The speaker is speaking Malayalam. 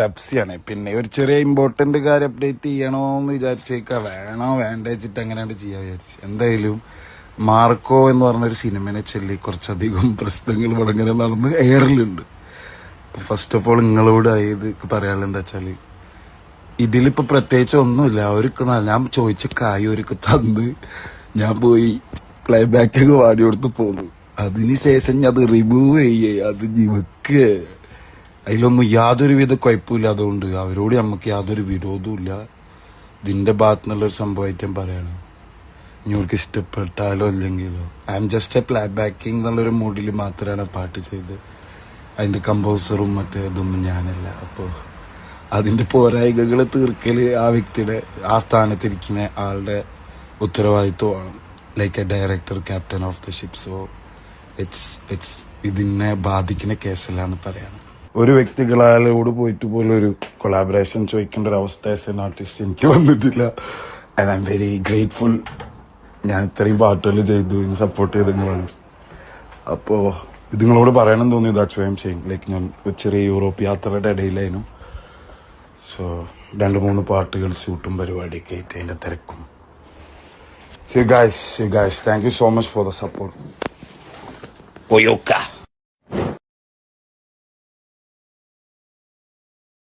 ഡബ്സിയാണ്. പിന്നെ ഒരു ചെറിയ ഇമ്പോർട്ടന്റ് കാര്യം അപ്ഡേറ്റ് ചെയ്യണോന്ന് വിചാരിച്ചേക്ക. വേണോ വേണ്ട വെച്ചിട്ട് അങ്ങനെയാണ് ചെയ്യാ വിചാരിച്ചു. എന്തായാലും മാർക്കോ എന്ന് പറഞ്ഞൊരു സിനിമനെ ചൊല്ലി കുറച്ചധികം പ്രശ്നങ്ങൾ വളങ്ങനെ നടന്ന് എയറിലുണ്ട് ഫസ്റ്റ് ഓഫ് ഓൾ നിങ്ങളോട് ഇത് പറയാനുള്ള എന്താ വെച്ചാൽ ഇതിലിപ്പോൾ പ്രത്യേകിച്ച് ഒന്നുമില്ല. അവർക്ക് ഞാൻ ചോദിച്ച കായ് അവർക്ക് തന്ന് ഞാൻ പോയി പ്ലേ ബാക്ക് വാടി കൊടുത്ത് പോന്നു. അതിനുശേഷം ഞാൻ അത് റിമൂവ് ചെയ്യേ. അത് വെക്കുക അതിലൊന്നും യാതൊരുവിധ കുഴപ്പമില്ല അതുകൊണ്ട് അവരോട് നമുക്ക് യാതൊരു വിരോധവും ഇല്ല ഇതിന്റെ ഭാഗത്തു നിന്നുള്ളൊരു സംഭവമായിട്ട് ഞാൻ പറയാണ്. ഇനി ഇഷ്ടപ്പെട്ടാലോ അല്ലെങ്കിലോ I'm just a play backing എന്നുള്ളൊരു മൂഡിൽ മാത്രമാണ് പാട്ട് ചെയ്ത് അതിന്റെ കമ്പോസറും മറ്റേ ഇതൊന്നും ഞാനല്ല. അപ്പോ അതിന്റെ പോരായികകൾ തീർക്കൽ ആ വ്യക്തിയുടെ ആ സ്ഥാനത്തിരിക്കുന്ന ആളുടെ ഉത്തരവാദിത്വമാണ്. Like a director captain of the ship so it's it's ഇതിനെ ബാധിക്കുന്ന കേസല്ലാന്ന് പറയാണ് ഒരു വ്യക്തികളോട് പോയിട്ട് പോലും ഒരു കൊളാബറേഷൻ ചോദിക്കേണ്ട ഒരു അവസ്ഥ ആസ് എൻ ആർട്ടിസ്റ്റ് എനിക്ക് വന്നിട്ടില്ല. And I'm very grateful ഞാൻ ഇത്രയും പാട്ടുകൾ ചെയ്തു സപ്പോർട്ട് ചെയ്ത് നിങ്ങളാണ്. അപ്പോൾ ഇത് നിങ്ങളോട് പറയണം തോന്നി ദാറ്റ്സ് വൈ എം ചെയ്യും ലൈക്ക് ഞാൻ ഒരു ചെറിയ യൂറോപ്പ് യാത്രയുടെ ഇടയിലായിരുന്നു. സോ രണ്ട് മൂന്ന് പാട്ടുകൾ ഷൂട്ടും പരിപാടിയൊക്കെ ആയിട്ട് അതിന്റെ തിരക്കും. See guys see guys thank you so much for the support ഒയോക്ക